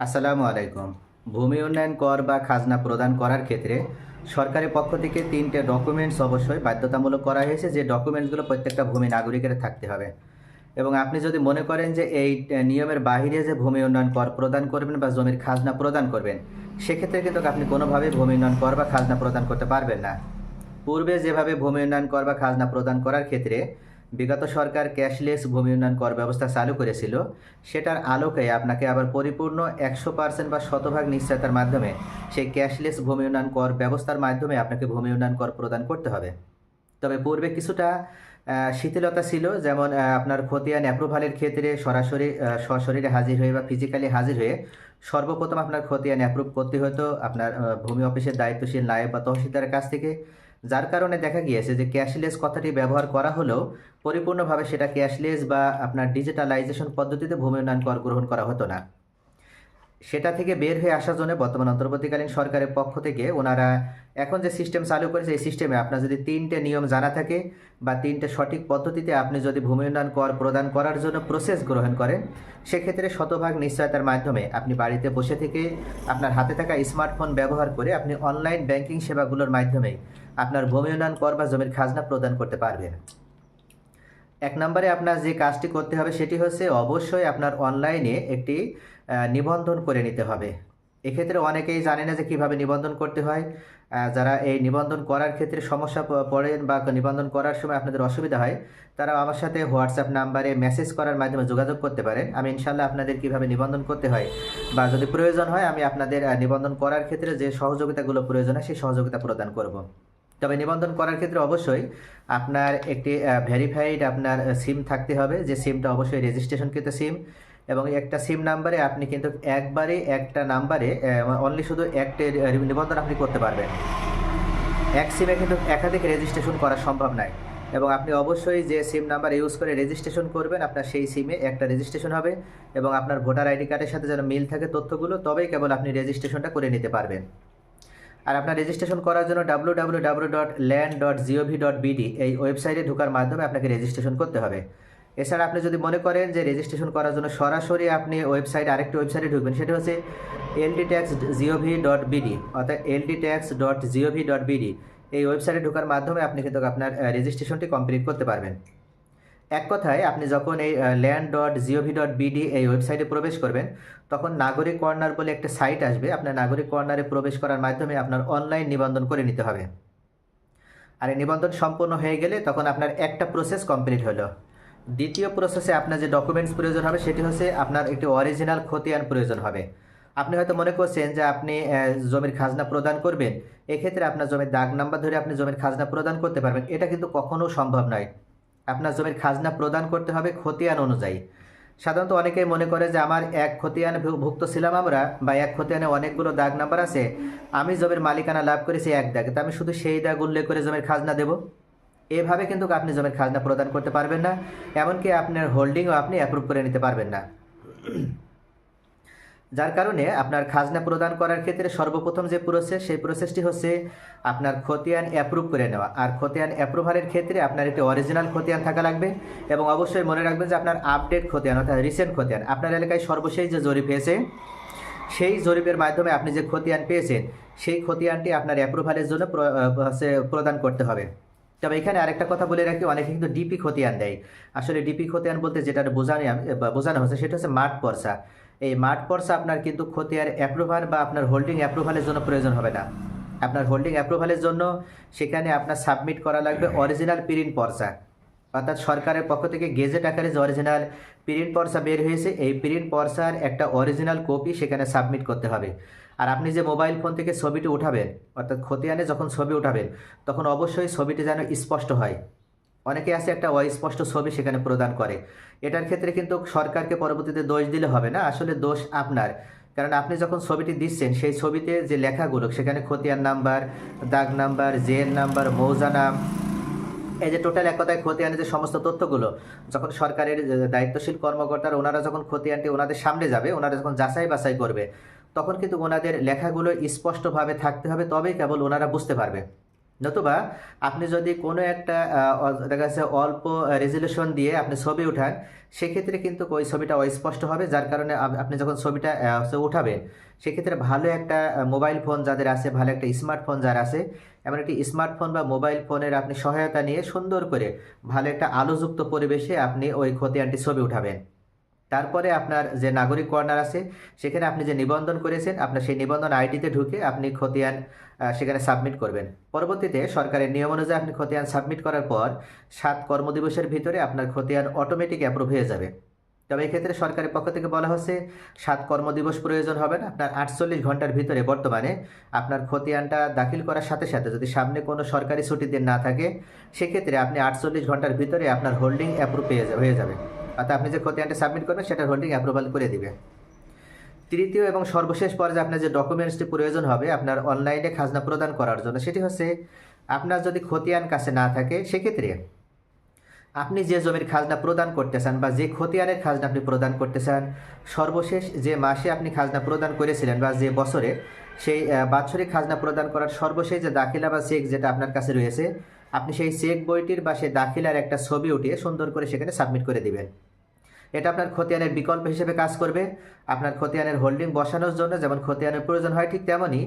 আসসালামু আলাইকুম। ভূমি উন্নয়ন কর বা খাজনা প্রদান করার ক্ষেত্রে সরকারের পক্ষ থেকে তিনটে ডকুমেন্টস অবশ্যই বাধ্যতামূলক করা হয়েছে। যে ডকুমেন্টসগুলো প্রত্যেকটা ভূমি নাগরিকের থাকতে হবে। এবং আপনি যদি মনে করেন যে এই নিয়মের বাইরে যে ভূমি উন্নয়ন কর প্রদান করবেন বা জমির খাজনা প্রদান করবেন, সেক্ষেত্রে কিন্তু আপনি কোনোভাবেই ভূমি উন্নয়ন কর বা খাজনা প্রদান করতে পারবেন না। পূর্বে যেভাবে ভূমি উন্নয়ন কর বা খাজনা প্রদান করার ক্ষেত্রে বিগত সরকার ক্যাশলেস ভূমি উন্নয়ন কর ব্যবস্থা চালু করেছিল, সেটার আলোকে আপনাকে আবার পরিপূর্ণ একশো পার্সেন্ট বা শতভাগ নিশ্চয়তার মাধ্যমে সেই ক্যাশলেস ভূমি উন্নয়ন কর ব্যবস্থার মাধ্যমে আপনাকে ভূমি উন্নয়ন কর প্রদান করতে হবে। তবে পূর্বে কিছুটা শিথিলতা ছিল, যেমন আপনার খতিয়ান অ্যাপ্রুভালের ক্ষেত্রে সরাসরি সশরীরে হাজির হয়ে বা ফিজিক্যালি হাজির হয়ে সর্বপ্রথম আপনার খতিয়ান অ্যাপ্রুভ করতে হতো আপনার ভূমি অফিসের দায়িত্বশীল নায়ব বা তহসিলদারের কাছ থেকে। যার কারণে দেখা গিয়েছে যে ক্যাশলেস কথাটি ব্যবহার করা হলেও পরিপূর্ণভাবে সেটা ক্যাশলেস বা আপনার ডিজিটালাইজেশন পদ্ধতিতে ভূমি উন্নয়ন কর গ্রহণ করা হতো না। সেটা থেকে বের হয়ে আসার জন্য বর্তমান অন্তর্বর্তীকালীন সরকারের পক্ষ থেকে ওনারা এখন যে সিস্টেম চালু করেছে, এই সিস্টেমে আপনার যদি তিনটে নিয়ম জানা থাকে বা তিনটে সঠিক পদ্ধতিতে আপনি যদি ভূমি উন্নয়ন কর প্রদান করার জন্য প্রসেস গ্রহণ করেন, সেক্ষেত্রে শতভাগ নিশ্চয়তার মাধ্যমে আপনি বাড়িতে বসে থেকে আপনার হাতে থাকা স্মার্টফোন ব্যবহার করে আপনি অনলাইন ব্যাংকিং সেবাগুলোর মাধ্যমে আপনার ভূমি উন্নয়ন কর বা জমির খাজনা প্রদান করতে পারবেন। এক নম্বরে আপনার যে কাজটি করতে হবে সেটি হচ্ছে অবশ্যই আপনার অনলাইনে একটি নিবন্ধন করে নিতে হবে। এক্ষেত্রে অনেকেই জানে না যে কীভাবে নিবন্ধন করতে হয়। যারা এই নিবন্ধন করার ক্ষেত্রে সমস্যা পড়েন বা নিবন্ধন করার সময় আপনাদের অসুবিধা হয় তারা আমার সাথে হোয়াটসঅ্যাপ নাম্বারে মেসেজ করার মাধ্যমে যোগাযোগ করতে পারেন। আমি ইনশাল্লাহ আপনাদের কীভাবে নিবন্ধন করতে হয় বা যদি প্রয়োজন হয় আমি আপনাদের নিবন্ধন করার ক্ষেত্রে যে সহযোগিতাগুলো প্রয়োজন হয় সেই সহযোগিতা প্রদান করব। তবে নিবন্ধন করার ক্ষেত্রে অবশ্যই আপনার একটি ভেরিফাইড আপনার সিম থাকতে হবে। যে সিমটা অবশ্যই রেজিস্ট্রেশনকৃত সিম এবং একটা সিম নাম্বারে আপনি কিন্তু একবারে একটা নাম্বারে অনলি শুধু একটা নিবন্ধন আপনি করতে পারবেন। এক সিমে কিন্তু একাধিক রেজিস্ট্রেশন করা সম্ভব নয় এবং আপনি অবশ্যই যে সিম নাম্বার ইউজ করে রেজিস্ট্রেশন করবেন, আপনার সেই সিমে একটা রেজিস্ট্রেশন হবে এবং আপনার ভোটার আইডি কার্ডের সাথে যেন মিল থাকে তথ্যগুলো, তবেই কেবল আপনি রেজিস্ট্রেশনটা করে নিতে পারবেন। আর আপনার রেজিস্ট্রেশন করার জন্য W W W dot land dot G O V dot BD এই ওয়েবসাইটে ঢোকার মাধ্যমে আপনাকে রেজিস্ট্রেশন করতে হবে। এছাড়া আপনি যদি মনে করেন যে রেজিস্ট্রেশন করার জন্য সরাসরি আপনি ওয়েবসাইট আরেকটি ওয়েবসাইটে ঢুকবেন, সেটা হচ্ছে LD tax G O V dot BD অর্থাৎ LD tax dot G O V dot BD এই ওয়েবসাইটে ঢোকার মাধ্যমে আপনি কিন্তু আপনার রেজিস্ট্রেশনটি কমপ্লিট করতে পারবেন। এক কথায় আপনি যখন এই land dot G O V dot BD এই ওয়েবসাইটে প্রবেশ করবেন, তখন নাগরিক কর্নার বলে একটা সাইট আসবে। আপনার নাগরিক কর্নারে প্রবেশ করার মাধ্যমে আপনার অনলাইন নিবন্ধন করে নিতে হবে। আর এই নিবন্ধন সম্পূর্ণ হয়ে গেলে তখন আপনার একটা প্রসেস কমপ্লিট হলো। দ্বিতীয় প্রসেসে আপনার যে ডকুমেন্টস প্রয়োজন হবে, সেটি হচ্ছে আপনার একটি অরিজিনাল খতিয়ান প্রয়োজন হবে। আপনি হয়তো মনে করছেন যে আপনি জমির খাজনা প্রদান করবেন। এক্ষেত্রে আপনার জমির দাগ নাম্বার ধরে আপনি জমির খাজনা প্রদান করতে পারবেন। এটা কিন্তু কখনো সম্ভব নয়। আপনার জমির খাজনা প্রদান করতে হবে খতিয়ান অনুযায়ী। সাধারণত অনেকেই মনে করে যে, আমার এক খতিয়ান ভুক্ত ছিলাম আমরা বা এক খতিয়ানে অনেকগুলো দাগ নাম্বার আছে, আমি জমির মালিকানা লাভ করেছি এক দাগ, তা আমি শুধু সেই দাগ উল্লেখ করে জমির খাজনা দেব? এভাবে কিন্তু আপনি জমির খাজনা প্রদান করতে পারবেন না, এমনকি আপনার হোল্ডিংও আপনি অ্যাপ্রুভ করে নিতে পারবেন না। যার কারণে আপনার খাজনা প্রদান করার ক্ষেত্রে সর্বপ্রথম যে প্রসেস সেই প্রসেসটি হচ্ছে আপনার খতিয়ান অ্যাপ্রুভ করে নেওয়া। আর খতিয়ান অ্যাপ্রুভালের ক্ষেত্রে আপনার একটি অরিজিনাল খতিয়ান থাকা লাগবে এবং অবশ্যই মনে রাখবেন যে আপনার আপডেট খতিয়ান, অর্থাৎ রিসেন্ট খতিয়ান, আপনার এলাকায় সর্বশেষ যে জরিপ হয়েছে, সেই জরিপের মাধ্যমে আপনি যে খতিয়ান পেয়েছেন, সেই খতিয়ানটি আপনার অ্যাপ্রুভালের জন্য প্রদান করতে হবে। তবে এখানে আরেকটা কথা বলে রাখি, অনেকে কিন্তু ডিপি খতিয়ান দেয়। আসলে ডিপি খতিয়ান বলতে যেটা বোঝানো বোঝানো হচ্ছে, সেটা হচ্ছে মাঠ পর্সা এই মাঠ পর্সা আপনার কিন্তু খতিয়ার অ্যাপ্রুভাল বা আপনার হোল্ডিং অ্যাপ্রুভালের জন্য প্রয়োজন হবে না। আপনার হোল্ডিং অ্যাপ্রুভালের জন্য সেখানে আপনার সাবমিট করা লাগবে অরিজিনাল প্রিন্ট পর্সা অর্থাৎ সরকারের পক্ষ থেকে গেজেট আকারে যে অরিজিনাল প্রিন্ট পর্সা বের হয়েছে, এই প্রিন্ট পর্সার একটা অরিজিনাল কপি সেখানে সাবমিট করতে হবে। আর আপনি যে মোবাইল ফোন থেকে ছবিটি উঠাবেন, অর্থাৎ খতিয়ানে যখন ছবি উঠাবেন, তখন অবশ্যই ছবিটি যেন স্পষ্ট হয়। অনেকে আছে একটা অস্পষ্ট ছবি সেখানে প্রদান করে। এটার ক্ষেত্রে কিন্তু সরকারকে পরবর্তীতে দোষ দিলে হবে না, আসলে দোষ আপনার। কারণ আপনি যখন ছবিটি দিচ্ছেন, সেই ছবিতে যে লেখাগুলো, সেখানে খতিয়ান নাম্বার, দাগ নাম্বার, জেন নাম্বার, মৌজা নাম, এই যে টোটাল এক কথায় খতিয়ানের যে সমস্ত তথ্যগুলো, যখন সরকারের দায়িত্বশীল কর্মকর্তারা, ওনারা যখন খতিয়ানটি ওনাদের সামনে যাবে, ওনারা যখন যাচাই বাছাই করবে, তখন কিন্তু ওনাদের লেখাগুলো স্পষ্টভাবে থাকতে হবে, তবেই কেবল ওনারা বুঝতে পারবে। নতুবা আপনি যদি কোনো একটা দেখা যাচ্ছে অল্প রেজলিউশন দিয়ে আপনি ছবি উঠান, সেক্ষেত্রে কিন্তু ওই ছবিটা অস্পষ্ট হবে, যার কারণে আপনি যখন ছবিটা উঠাবেন, সেক্ষেত্রে ভালো একটা মোবাইল ফোন যাদের আছে, ভালো একটা স্মার্টফোন যার আছে, এমন একটি স্মার্টফোন বা মোবাইল ফোনের আপনি সহায়তা নিয়ে সুন্দর করে ভালো একটা আলোযুক্ত পরিবেশে আপনি ওই খতিয়ানটি ছবি উঠাবেন। তারপরে আপনার যে নাগরিক কর্নার আছে, সেখানে আপনি যে নিবন্ধন করেছেন, আপনার সেই নিবন্ধন আইডিতে ঢুকে আপনি খতিয়ান সেখানে সাবমিট করবেন। পরবর্তীতে সরকারের নিয়ম অনুযায়ী আপনি খতিয়ান সাবমিট করার পর সাত কর্মদিবসের ভিতরে আপনার খতিয়ান অটোমেটিক অ্যাপ্রুভ হয়ে যাবে। তবে এক্ষেত্রে সরকারের পক্ষ থেকে বলা হচ্ছে, সাত কর্মদিবস প্রয়োজন হবে না। আপনার আটচল্লিশ ঘণ্টার ভিতরে বর্তমানে আপনার খতিয়ানটা দাখিল করার সাথে সাথে যদি সামনে কোনো সরকারি ছুটির দিন না থাকে, সেক্ষেত্রে আপনি আটচল্লিশ ঘণ্টার ভিতরে আপনার হোল্ডিং অ্যাপ্রুভ হয়ে যাবে। অর্থাৎ আপনি যে খতিয়ানটা সাবমিট করবেন, সেটার হোল্ডিং অ্যাপ্রুভাল করে দিবে। তৃতীয় এবং সর্বশেষ পর্যায়ে আপনার যে ডকুমেন্টসটি প্রয়োজন হবে, আপনার অনলাইনে খাজনা প্রদান করার জন্য, সেটি হচ্ছে আপনার যদি খতিয়ান কাছে না থাকে, সেক্ষেত্রে আপনি যে জমির খাজনা প্রদান করতে চান বা যে খতিয়ানের খাজনা আপনি প্রদান করতে চান, সর্বশেষ যে মাসে আপনি খাজনা প্রদান করেছিলেন বা যে বছরে সেই বাৎসরিক খাজনা প্রদান করার সর্বশেষ যে দাখিলা বা চেক যেটা আপনার কাছে রয়েছে আপনি সেই চেক বইটির বা সেই দাখিলার একটা ছবি উঠিয়ে সুন্দর করে সেখানে সাবমিট করে দিবেন। এটা আপনার খতিয়ানের বিকল্প হিসেবে কাজ করবে। আপনার খতিয়ানের হোল্ডিং বসানোর জন্য যেমন খতিয়ানের প্রয়োজন হয় ঠিক তেমনই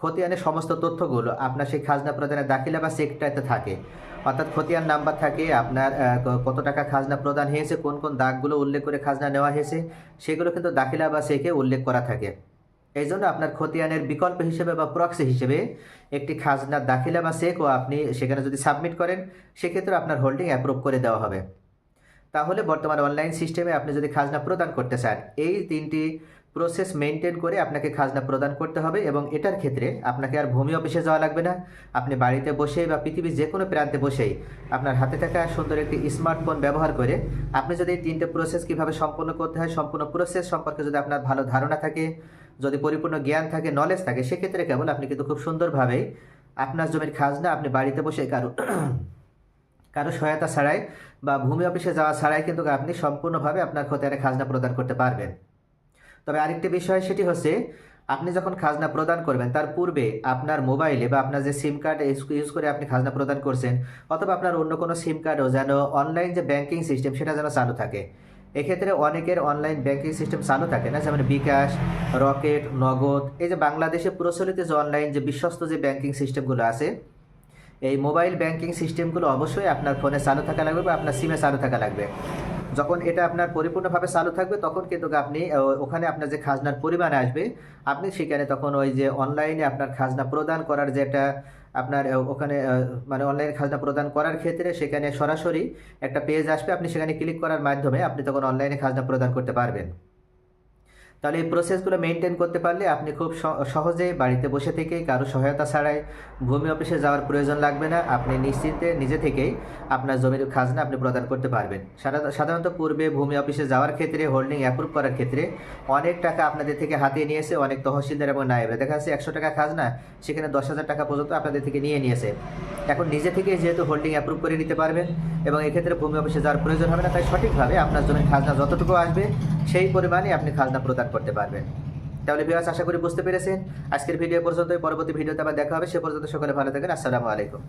খতিয়ানের সমস্ত তথ্যগুলো আপনার সেই খাজনা প্রদানের দাখিলা বা চেকটাতে থাকে। অর্থাৎ খতিয়ান নাম্বার থাকে, আপনার কত টাকা খাজনা প্রদান হয়েছে, কোন কোন দাগগুলো উল্লেখ করে খাজনা নেওয়া হয়েছে, সেগুলো কিন্তু দাখিলা বা চেকে উল্লেখ করা থাকে। এই জন্য আপনার খতিয়ানের বিকল্প হিসেবে বা প্রক্সি হিসেবে একটি খাজনার দাখিলা বা চেকও আপনি সেখানে যদি সাবমিট করেন, সেক্ষেত্রে আপনার হোল্ডিং অ্যাপ্রুভ করে দেওয়া হবে। তাহলে বর্তমান অনলাইন সিস্টেমে আপনি যদি খাজনা প্রদান করতে চান, এই তিনটি প্রসেস মেনটেন করে আপনাকে খাজনা প্রদান করতে হবে এবং এটার ক্ষেত্রে আপনাকে আর ভূমি অফিসে যাওয়া লাগবে না। আপনি বাড়িতে বসেই বা পৃথিবীর যে কোনো প্রান্তে বসেই আপনার হাতে থাকা সুন্দর একটি স্মার্টফোন ব্যবহার করে আপনি যদি এই তিনটে প্রসেস কীভাবে সম্পন্ন করতে হয়, সম্পূর্ণ প্রসেস সম্পর্কে যদি আপনার ভালো ধারণা থাকে যদি পরিপূর্ণ জ্ঞান থাকে নলেজ থাকে, সেক্ষেত্রে কেবল আপনি কিন্তু খুব সুন্দরভাবেই আপনার জমির খাজনা আপনি বাড়িতে বসে কারও কারও সহায়তা ছাড়াই বা ভূমি অফিসে যাওয়া ছাড়াই কিন্তু আপনি সম্পূর্ণভাবে আপনার খতিয়ানে খাজনা প্রদান করতে পারবেন। তবে আরেকটি বিষয় সেটি হচ্ছে, আপনি যখন খাজনা প্রদান করবেন, তার পূর্বে আপনার মোবাইলে বা আপনার যে সিম কার্ড ইউজ করে আপনি খাজনা প্রদান করছেন, অথবা আপনার অন্য কোনো সিম কার্ডও যেন অনলাইন যে ব্যাংকিং সিস্টেম সেটা যেন চালু থাকে। এক্ষেত্রে অনেকের অনলাইন ব্যাংকিং সিস্টেম চালু থাকে না, যেমন বিকাশ, রকেট, নগদ, এই যে বাংলাদেশে প্রচলিত যে অনলাইন যে বিশ্বস্ত যে ব্যাংকিং সিস্টেমগুলো আছে, এই মোবাইল ব্যাংকিং সিস্টেমগুলো অবশ্যই আপনার ফোনে চালু থাকা লাগবে বা আপনার সিমে চালু থাকা লাগবে। যখন এটা আপনার পরিপূর্ণভাবে চালু থাকবে, তখন কিন্তু আপনি ওখানে আপনার যে খাজনার পরিমাণ আসবে, আপনি সেখানে তখন ওই যে অনলাইনে আপনার খাজনা প্রদান করার যেটা আপনার ওখানে মানে অনলাইন খাজনা প্রদান করার ক্ষেত্রে সেখানে সরাসরি একটা পেজ আসবে। আপনি সেখানে ক্লিক করার মাধ্যমে আপনি তখন অনলাইনে খাজনা প্রদান করতে পারবেন। তাহলে এই প্রসেসগুলো মেনটেন করতে পারলে আপনি খুব সহজে বাড়িতে বসে থেকেই কারও সহায়তা ছাড়াই ভূমি অফিসে যাওয়ার প্রয়োজন লাগবে না। আপনি নিশ্চিন্তে নিজে থেকেই আপনার জমির খাজনা আপনি প্রদান করতে পারবেন। সাধারণত- সাধারণত পূর্বে ভূমি অফিসে যাওয়ার ক্ষেত্রে হোল্ডিং অ্যাপ্রুভ করার ক্ষেত্রে অনেক টাকা আপনাদের থেকে হাতিয়ে নিয়েছে অনেক তহসিলদার এবং নায়েবে দেখা যাচ্ছে একশো টাকা খাজনা সেখানে দশ হাজার টাকা পর্যন্ত আপনাদের থেকে নিয়ে নিয়েছে। এখন নিজে থেকে যেহেতু হোল্ডিং অ্যাপ্রুভ করে নিতে পারবেন এবং এক্ষেত্রে ভূমি অফিসে যাওয়ার প্রয়োজন হবে না, তাই সঠিকভাবে আপনার জমির খাজনা যতটুকু আসবে সেই পরিমাণে আপনি খাজনা প্রদান করতে পারবেন। তাহলে বিয়াস আশা করি বুঝতে পেরেছেন। আজকের ভিডিও পর্যন্ত পরবর্তী ভিডিওতে আবার দেখা হবে। সে পর্যন্ত সকলে ভালো থাকেন। আসসালামু আলাইকুম।